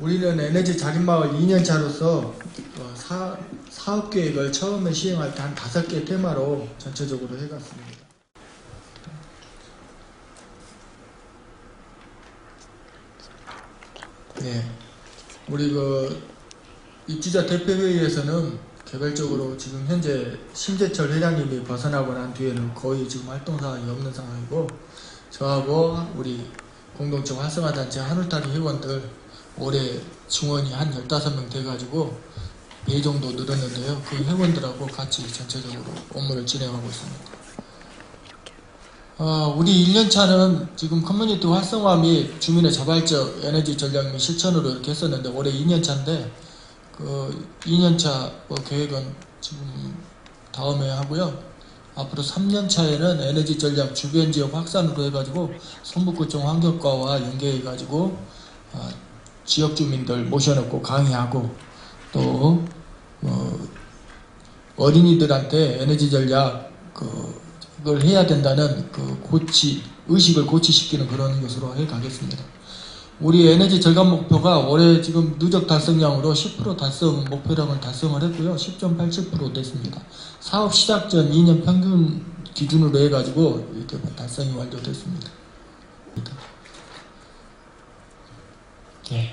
우리는 에너지 자립마을 2년차로서 어, 사, 사업 계획을 처음에 시행할 때 한 다섯 개 테마로 전체적으로 해갔습니다. 네, 우리 그 입주자 대표회의에서는 개별적으로 지금 현재 심재철 회장님이 벗어나고 난 뒤에는 거의 지금 활동 사항이 없는 상황이고 저하고 우리 공동체 활성화단체 한울타리 회원들 올해 증원이 한 15명 돼가지고 배 정도 늘었는데요. 그 회원들하고 같이 전체적으로 업무를 진행하고 있습니다. 어, 우리 1년차는 지금 커뮤니티 활성화 및 주민의 자발적 에너지 전략 및 실천으로 이렇게 했었는데 올해 2년차인데 그 2년차 뭐 계획은 지금 다음에 하고요. 앞으로 3년차에는 에너지 전략 주변 지역 확산으로 해가지고 성북구청 환경과와 연계해가지고 어, 지역 주민들 모셔놓고 강의하고 또 어, 어린이들한테 에너지 전략 그 그걸 해야 된다는 그 고치 의식을 고치시키는 그런 것으로 해 가겠습니다. 우리 에너지 절감 목표가 올해 지금 누적 달성량으로 10% 달성 목표량을 달성을 했고요. 10.87% 됐습니다. 사업 시작 전 2년 평균 기준으로 해가지고 이렇게 달성이 완료됐습니다. 예.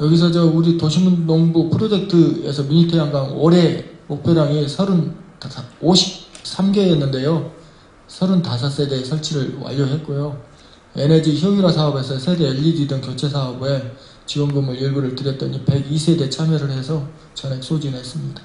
여기서 저 우리 도시농부 프로젝트에서 미니태양강 올해 목표량이 30, 53개였는데요. 35세대 설치를 완료했고요. 에너지 효율화 사업에서 세대 LED 등 교체 사업에 지원금을 일부를 드렸더니 102세대 참여를 해서 전액 소진했습니다.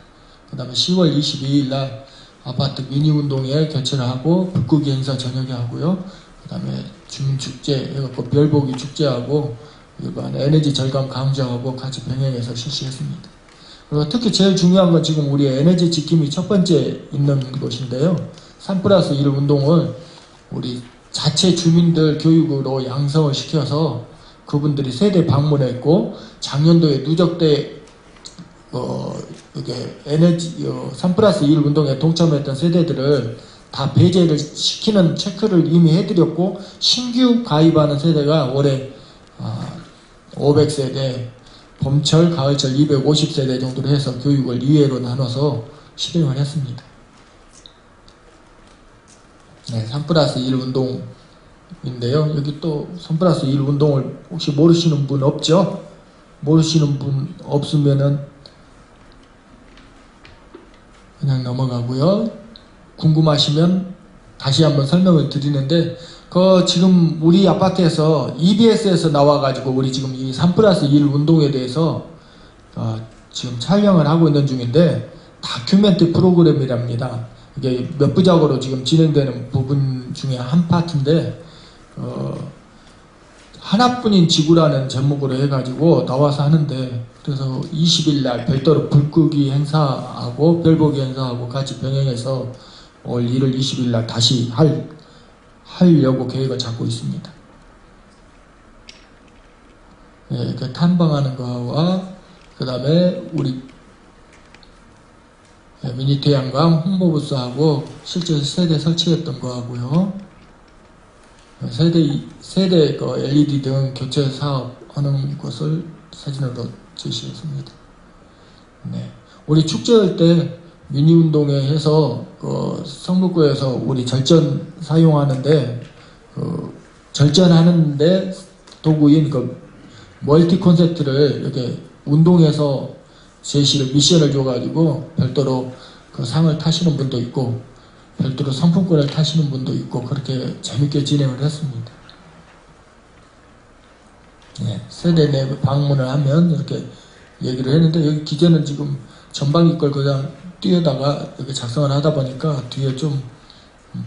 그 다음에 10월 22일 날 아파트 미니운동회 개최를 하고 불고기 행사 저녁에 하고요. 그 다음에 주민축제 별보기 축제하고 일반 에너지 절감 강좌하고 같이 병행해서 실시했습니다. 그리고 특히 제일 중요한 건 지금 우리 에너지 지킴이 첫 번째 있는 것인데요. 3 플러스 1 운동을 우리 자체 주민들 교육으로 양성을 시켜서 그분들이 세대 방문했고 작년도에 누적대 어 이게 에너지 어, 3 플러스 1 운동에 동참했던 세대들을 다 배제를 시키는 체크를 이미 해드렸고 신규 가입하는 세대가 올해 아, 500세대 봄철 가을철 250세대 정도로 해서 교육을 2회로 나눠서 실행을 했습니다. 네, 3 플러스 1 운동인데요. 여기 또3 플러스 1 운동을 혹시 모르시는 분 없죠? 모르시는 분 없으면은 그냥 넘어가고요. 궁금하시면 다시 한번 설명을 드리는데 그 지금 우리 아파트에서 EBS에서 나와가지고 우리 지금 이 3 플러스 1 운동에 대해서 어 지금 촬영을 하고 있는 중인데 다큐멘트 프로그램이랍니다. 이게 몇 부작으로 지금 진행되는 부분 중에 한 파트인데 어, 하나뿐인 지구라는 제목으로 해가지고 나와서 하는데 그래서 20일 날 별도로 불끄기 행사하고 별보기 행사하고 같이 병행해서 올 1월 20일 날 다시 할 하려고 계획을 잡고 있습니다. 예, 그 탐방하는 거와 그 다음에 우리 예, 미니 태양광 홍보부스하고 실제 세대 설치했던 거하고요. 예, 세대 세대 그 LED 등 교체 사업하는 것을 사진으로 제시했습니다. 네, 우리 축제할 때 미니 운동회 해서 그 성북구에서 우리 절전 사용하는데 그 절전하는데 도구인 그 멀티 콘셉트를 이렇게 운동해서 제시를 미션을 줘가지고 별도로 그 상을 타시는 분도 있고 별도로 상품권을 타시는 분도 있고 그렇게 재밌게 진행을 했습니다. 네, 세대 내 방문을 하면 이렇게 얘기를 했는데 여기 기재는 지금 전방위 걸 그냥 띄어다가 이렇게 작성을 하다 보니까 뒤에 좀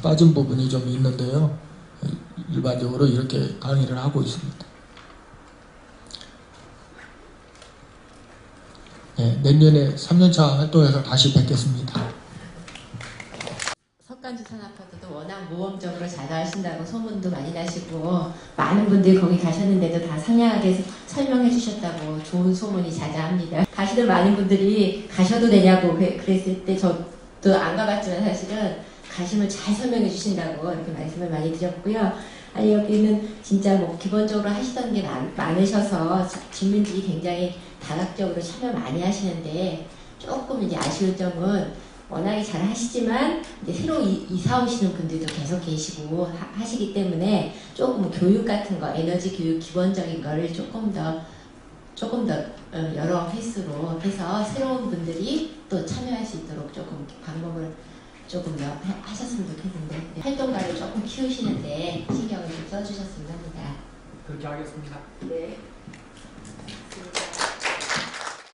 빠진 부분이 좀 있는데요. 일반적으로 이렇게 강의를 하고 있습니다. 네, 내년에 3년차 활동해서 다시 뵙겠습니다. 석간주 산아파트도 워낙 모험적으로 잘 하신다고 소문도 많이 나시고 많은 분들이 거기 가셨는데도 다 상냥하게 설명해 주셨다고 좋은 소문이 자자합니다. 가시는 많은 분들이 가셔도 되냐고 그- 그랬을 때 저도 안 가봤지만 사실은 가심을 잘 설명해 주신다고 이렇게 말씀을 많이 드렸고요. 아니 여기는 진짜 뭐 기본적으로 하시던 게 많, 많으셔서 질문들이 굉장히 다각적으로 참여 많이 하시는데 조금 이제 아쉬운 점은 워낙에 잘 하시지만 이제 새로 이, 이사 오시는 분들도 계속 계시고 하, 시기 때문에 조금 교육 같은 거 에너지 교육 기본적인 거를 조금 더 조금 더 어, 여러 횟수로 해서 새로운 분들이 또 참여할 수 있도록 조금 방법을 조금 더 하- 하셨으면 좋겠는데 활동가를 조금 키우시는데 신경을 좀 써주셨으면 합니다. 그렇게 하겠습니다. 네.